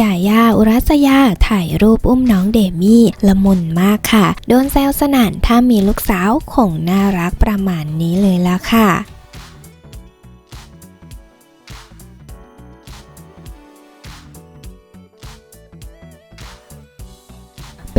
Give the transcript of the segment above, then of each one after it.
ยายาอุรัสยาถ่ายรูปอุ้มน้องเดมี่ละมุนมากค่ะ โดนแซวสนานถ้ามีลูกสาวคงน่ารักประมาณนี้เลยละค่ะ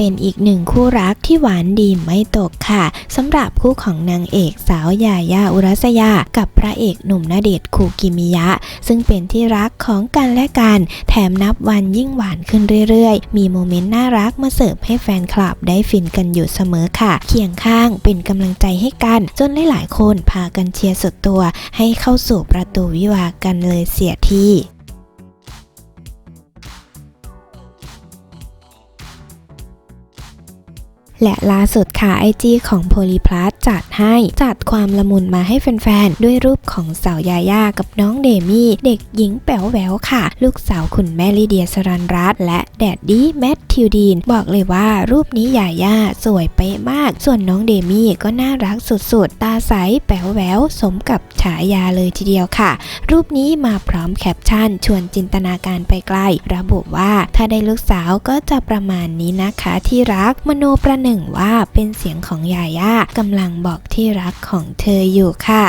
เป็นอีกหนึ่งคู่รักที่หวานดีไม่ตกค่ะสำหรับคู่ของนางเอกสาวยายาอุรัสยา กับพระเอกหนุ่มณเดชคูกิมิยะ ซึ่งเป็นที่รักของกันและกันแถมนับวันยิ่งหวานขึ้นเรื่อยๆ มีโมเมนต์น่ารักมาเสิร์ฟให้แฟนคลับได้ฟินกันอยู่เสมอค่ะ เคียงข้างเป็นกำลังใจให้กัน จนหลายๆคนพากันเชียร์สุดตัว ให้เข้าสู่ประตูวิวากันเลยเสียที และล่าสุดค่ะไอจีของโพลีพลัสจัดให้จัดความละมุนมาให้แฟนๆ ด้วยรูปของสาวยาย่ากับน้องเดมี่เด็กหญิงแป๋วแววค่ะ ลูกสาวคุณแม่ลิเดียสรันรัตและแดดดี้แมททิวดีน บอกเลยว่ารูปนี้ยาย่าสวยเป๊ะมาก ส่วนน้องเดมี่ก็น่ารักสุดๆ ตาใสแป๋วแววสมกับฉายาเลยทีเดียวค่ะ รูปนี้มาพร้อมแคปชั่น ชวนจินตนาการไปไกล ระบุว่าถ้าได้ลูกสาวก็จะประมาณนี้นะคะที่รักมโนประเนหนึ่งว่าเป็นเสียงของยาย่ากำลังบอกที่รักของเธออยู่ค่ะ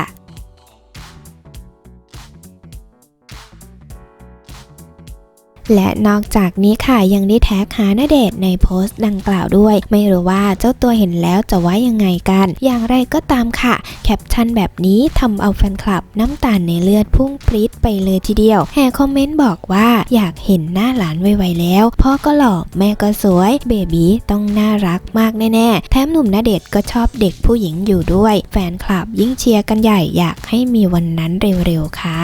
และนอกจากนี้ค่ะยังได้แท็กหาณเดชในโพสต์ดังกล่าวด้วย ไม่รู้ว่าเจ้าตัวเห็นแล้วจะว่ายังไงกัน อย่างไรก็ตามค่ะ แคปชั่นแบบนี้ทำเอาแฟนคลับน้ำตาลในเลือดพุ่งปรี๊ดไปเลยทีเดียวแห่คอมเมนต์บอกว่าอยากเห็นหน้าหลานไวๆแล้ว พ่อก็หล่อแม่ก็สวยเบบีต้องน่ารักมากแน่ๆ แถมหนุ่มณเดชก็ชอบเด็กผู้หญิงอยู่ด้วย แฟนคลับยิ่งเชียร์กันใหญ่อยากให้มีวันนั้นเร็วๆค่ะ